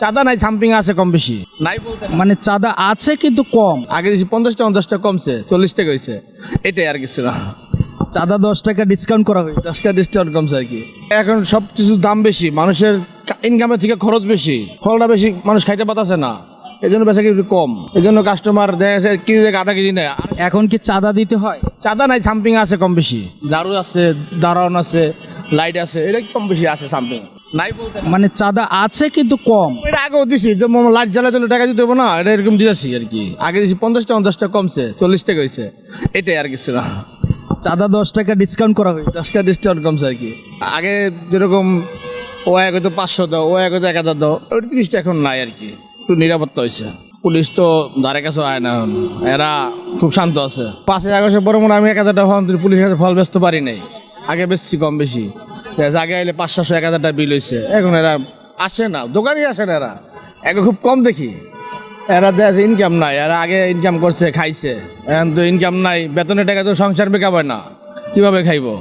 চাঁদা নাই সামথিং আছে কম বেশি। নাই বলতে মানে চাঁদা আছে কিন্তু কম। আগে দিয়েছি পঞ্চাশটা পঞ্চাশটা কমছে চল্লিশ টাকা হয়েছে এটাই আর কিছু না। চাঁদা দশ টাকা ডিসকাউন্ট করা হয়েছে। দশ টাকা ডিসকাউন্ট কমছে আর কি। এখন সব কিছুর দাম বেশি মানুষের ইনকামের থেকে খরচ বেশি। ফলটা বেশি মানুষ খাইতে পাতাছে না। এই জন্য বেচা একটু কম। এই জন্য কাস্টমার দেখা যাচ্ছে কেজি থেকে আধা কেজি নেয়। আর এখন কি চাঁদা দিতে হয়? চাঁদা নাই সামথিং আছে কম বেশি। ঝাড়ু আছে দারণ আছে লাইট আছে এটা কম বেশি আছে সামথিং নাই বলতে মানে চাঁদা আছে কিন্তু কম। এটা আগেও দিছি যে লাইট জ্বালাতে হলে টাকা দিতে হবে না এটা এরকম দিয়েছি আর কি। আগে দিয়েছি পঞ্চাশটা পঞ্চাশটা কমছে চল্লিশ টাকা হয়েছে এটাই আর কিছু না। চাঁদা দশ টাকা ডিসকাউন্ট করা হয়েছে। দশ টাকা ডিসকাউন্ট কমছে আর কি। আগে যেরকম ও এক হয়তো পাঁচশো দাও ও এক হয়তো এক হাজার দাও ওই জিনিসটা এখন নাই আর কি। একটু নিরাপত্তা হয়েছে পুলিশ তো ধারে কাছে আয় না এরা খুব শান্ত আছে। পাঁচই আগস্টে পরে মনে আমি এক হাজার টাকা পুলিশের কাছে ফল বেচতে পারি নাই। আগে বেচছি কম বেশি। আগে আইলে পাঁচ পাঁচশো এক হাজার টাকা বিল হয়েছে এখন এরা আসে না, দোকানই আসে না এরা। এখন খুব কম দেখি। এরা দেশ ইনকাম নাই, এরা আগে ইনকাম করছে, খাইছে। এখন তো ইনকাম নাই, বেতনের টাকা তো সংসার বেকাবে না। কীভাবে খাইবো?